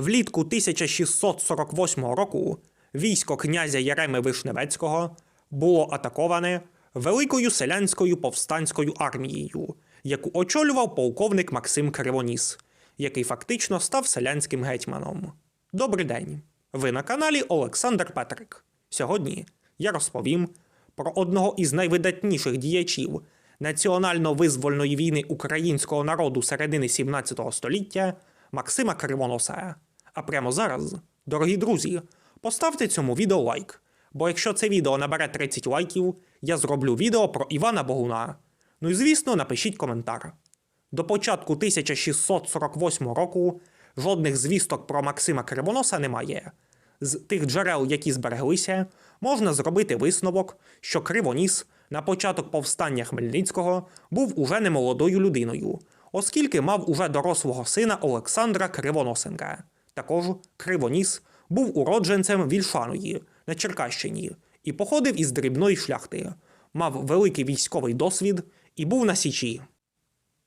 Влітку 1648 року військо князя Єреми Вишневецького було атаковане великою селянською повстанською армією, яку очолював полковник Максим Кривоніс, який фактично став селянським гетьманом. Добрий день! Ви на каналі Олександр Петрик. Сьогодні я розповім про одного із найвидатніших діячів національно-визвольної війни українського народу середини 17 століття Максима Кривоноса. А прямо зараз, дорогі друзі, поставте цьому відео лайк, бо якщо це відео набере 30 лайків, я зроблю відео про Івана Богуна. Ну і звісно, напишіть коментар. До початку 1648 року жодних звісток про Максима Кривоноса немає. З тих джерел, які збереглися, можна зробити висновок, що Кривоніс на початок повстання Хмельницького був уже не молодою людиною, оскільки мав уже дорослого сина Олександра Кривоносенка. Також Кривоніс був уродженцем Вільшаної на Черкащині і походив із дрібної шляхти, мав великий військовий досвід і був на Січі.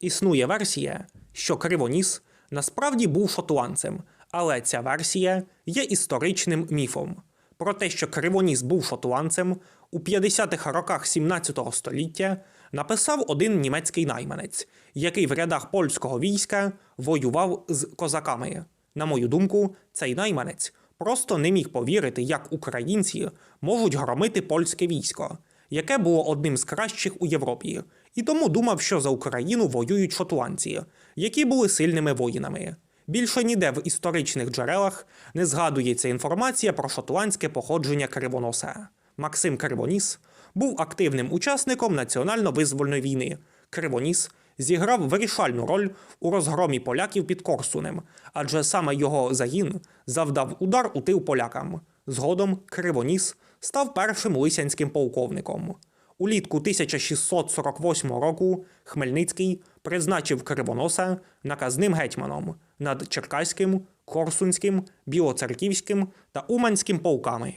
Існує версія, що Кривоніс насправді був шотландцем, але ця версія є історичним міфом. Про те, що Кривоніс був шотландцем, у 50-х роках 17 століття написав один німецький найманець, який в рядах польського війська воював з козаками. На мою думку, цей найманець просто не міг повірити, як українці можуть громити польське військо, яке було одним з кращих у Європі, і тому думав, що за Україну воюють шотландці, які були сильними воїнами. Більше ніде в історичних джерелах не згадується інформація про шотландське походження Кривоноса. Максим Кривоніс був активним учасником національно-визвольної війни. Кривоніс зіграв вирішальну роль у розгромі поляків під Корсунем, адже саме його загін завдав удар у тил полякам. Згодом Кривоніс став першим лисянським полковником. Улітку 1648 року Хмельницький призначив Кривоноса наказним гетьманом над Черкаським, Корсунським, Білоцерківським та Уманським полками.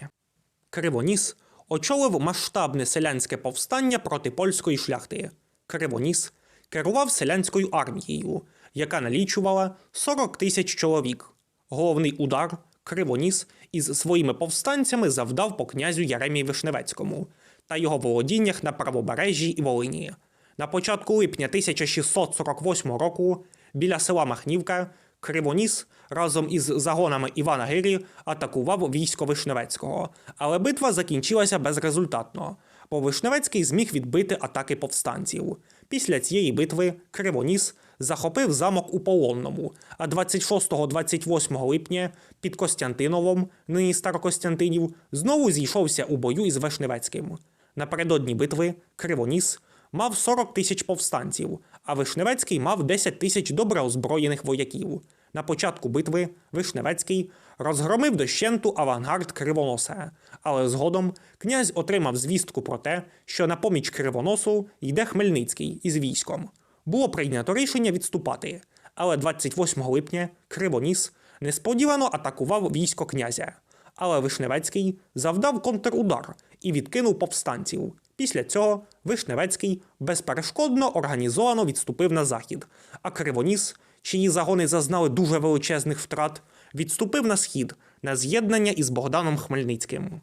Кривоніс очолив масштабне селянське повстання проти польської шляхти. Кривоніс керував селянською армією, яка налічувала 40 тисяч чоловік. Головний удар Кривоніс із своїми повстанцями завдав по князю Яремі Вишневецькому та його володіннях на правобережжі і Волині. На початку липня 1648 року біля села Махнівка Кривоніс разом із загонами Івана Гирі атакував військо Вишневецького, але битва закінчилася безрезультатно, бо Вишневецький зміг відбити атаки повстанців. Після цієї битви Кривоніс захопив замок у Полонному, а 26-28 липня під Костянтиновом, нині Старокостянтинів, знову зійшовся у бою із Вишневецьким. Напередодні битви Кривоніс мав 40 тисяч повстанців, а Вишневецький мав 10 тисяч добре озброєних вояків. На початку битви Вишневецький розгромив дощенту авангард Кривоноса, але згодом князь отримав звістку про те, що на поміч Кривоносу йде Хмельницький із військом. Було прийнято рішення відступати, але 28 липня Кривоніс несподівано атакував військо князя. Але Вишневецький завдав контрудар і відкинув повстанців. Після цього Вишневецький безперешкодно організовано відступив на захід, а Кривоніс, чиї загони зазнали дуже величезних втрат, відступив на схід на з'єднання із Богданом Хмельницьким.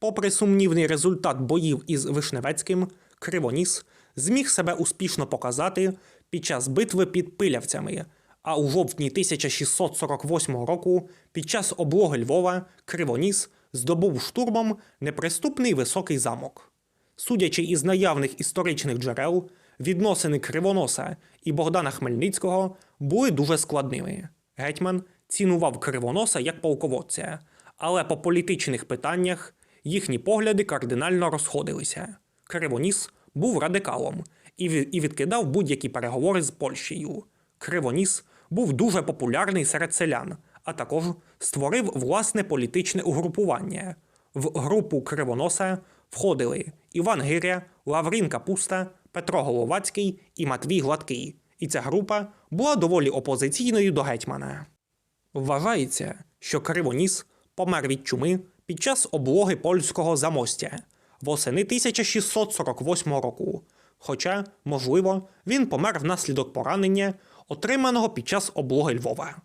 Попри сумнівний результат боїв із Вишневецьким, Кривоніс зміг себе успішно показати під час битви під Пилявцями. А у жовтні 1648 року, під час облоги Львова, Кривоніс здобув штурмом неприступний високий замок. Судячи із наявних історичних джерел, відносини Кривоноса і Богдана Хмельницького були дуже складними. Гетьман цінував Кривоноса як полководця, але по політичних питаннях їхні погляди кардинально розходилися. Кривоніс був радикалом і відкидав будь-які переговори з Польщею. Кривоніс був дуже популярний серед селян, а також створив власне політичне угрупування. В групу Кривоноса входили Іван Гиря, Лаврін Капуста, Петро Головацький і Матвій Гладкий. І ця група була доволі опозиційною до гетьмана. Вважається, що Кривоніс помер від чуми під час облоги польського замостя восени 1648 року. Хоча, можливо, він помер внаслідок поранення, отриманого під час облоги Львова.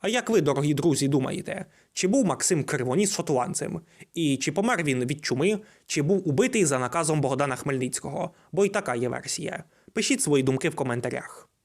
А як ви, дорогі друзі, думаєте, чи був Максим Кривоніс шотландцем? І чи помер він від чуми, чи був убитий за наказом Богдана Хмельницького? Бо й така є версія. Пишіть свої думки в коментарях.